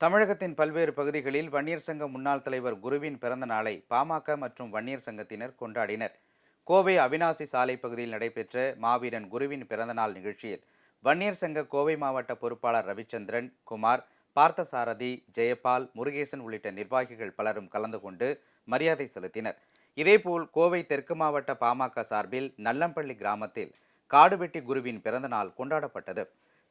தமிழகத்தின் பல்வேறு பகுதிகளில் வன்னியர் சங்க முன்னாள் தலைவர் குருவின் பிறந்த நாளை பாமக மற்றும் வன்னியர் சங்கத்தினர் கொண்டாடினர். கோவை அவினாசி சாலை பகுதியில் நடைபெற்ற மாவீரன் குருவின் பிறந்தநாள் நிகழ்ச்சியில் வன்னியர் சங்க கோவை மாவட்ட பொறுப்பாளர் ரவிச்சந்திரன் குமார் பார்த்தசாரதி ஜெயபால் முருகேசன் உள்ளிட்ட நிர்வாகிகள் பலரும் கலந்து கொண்டு மரியாதை செலுத்தினர். இதேபோல் கோவை தெற்கு மாவட்ட பாமக சார்பில் நல்லம்பள்ளி கிராமத்தில் காடுவெட்டி குருவின் பிறந்தநாள் கொண்டாடப்பட்டது.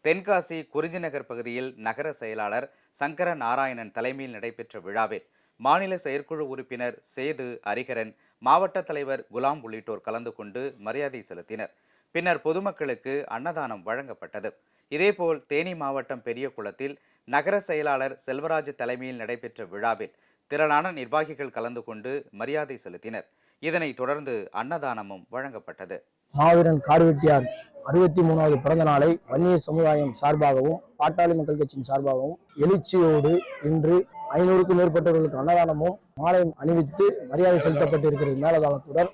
தென்காசி குறிஞ்சிநகர் பகுதியில் நகர செயலாளர் சங்கர நாராயணன் தலைமையில் நடைபெற்ற விழாவில் மாநில செயற்குழு உறுப்பினர் சேது ஹரிஹரன் மாவட்ட தலைவர் குலாம் உள்ளிட்டோர் கலந்து கொண்டு மரியாதை செலுத்தினர். பின்னர் பொதுமக்களுக்கு அன்னதானம் வழங்கப்பட்டது. இதேபோல் தேனி மாவட்டம் பெரியகுளத்தில் நகர செயலாளர் செல்வராஜ் தலைமையில் நடைபெற்ற விழாவில் திரளான நிர்வாகிகள் கலந்து கொண்டு மரியாதை செலுத்தினர். இதனைத் தொடர்ந்து அன்னதானமும் வழங்கப்பட்டது. மாவீரன் கார்வெட்டியார் அறுபத்தி மூணாவது பிறந்த நாளை வன்னிய சமுதாயம் சார்பாகவும் பாட்டாளி மக்கள் கட்சியின் சார்பாகவும் எழுச்சியோடு இன்று ஐநூறுக்கும் மேற்பட்டவர்களுக்கு அன்னதானமும் மாலையும் அணிவித்து மரியாதை செலுத்தப்பட்டு இருக்கிறது மேலதாளத்துடன்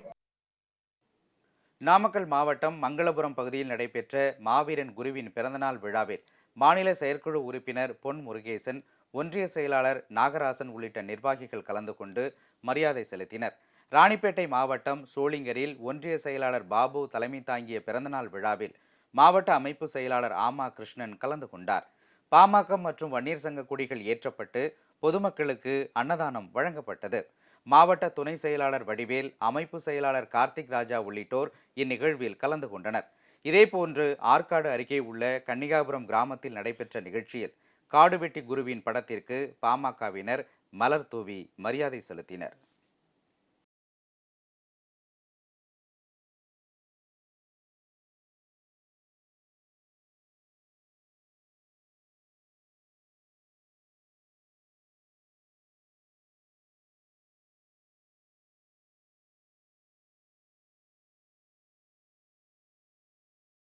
நாமக்கல் மாவட்டம் மங்களபுரம் பகுதியில் நடைபெற்ற மாவீரன் குருவின் பிறந்தநாள் விழாவில் மாநில செயற்குழு உறுப்பினர் பொன் முருகேசன் ஒன்றிய செயலாளர் நாகராசன் உள்ளிட்ட நிர்வாகிகள் கலந்து கொண்டு மரியாதை செலுத்தினர். ராணிப்பேட்டை மாவட்டம் சோளிங்கரில் ஒன்றிய செயலாளர் பாபு தலைமை தாங்கிய பிறந்தநாள் விழாவில் மாவட்ட அமைப்பு செயலாளர் ஆமா கிருஷ்ணன் கலந்து கொண்டார். பாமக மற்றும் வன்னியர் சங்க கொடிகள் ஏற்றப்பட்டு பொதுமக்களுக்கு அன்னதானம் வழங்கப்பட்டது. மாவட்ட துணை செயலாளர் வடிவேல் அமைப்பு செயலாளர் கார்த்திக் ராஜா உள்ளிட்டோர் இந்நிகழ்வில் கலந்து கொண்டனர். இதேபோன்று ஆற்காடு அருகே உள்ள கன்னிகாபுரம் கிராமத்தில் நடைபெற்ற நிகழ்ச்சியில் காடுவெட்டி குருவின் படத்திற்கு பாமகவினர் மலர் தூவி மரியாதை செலுத்தினர்.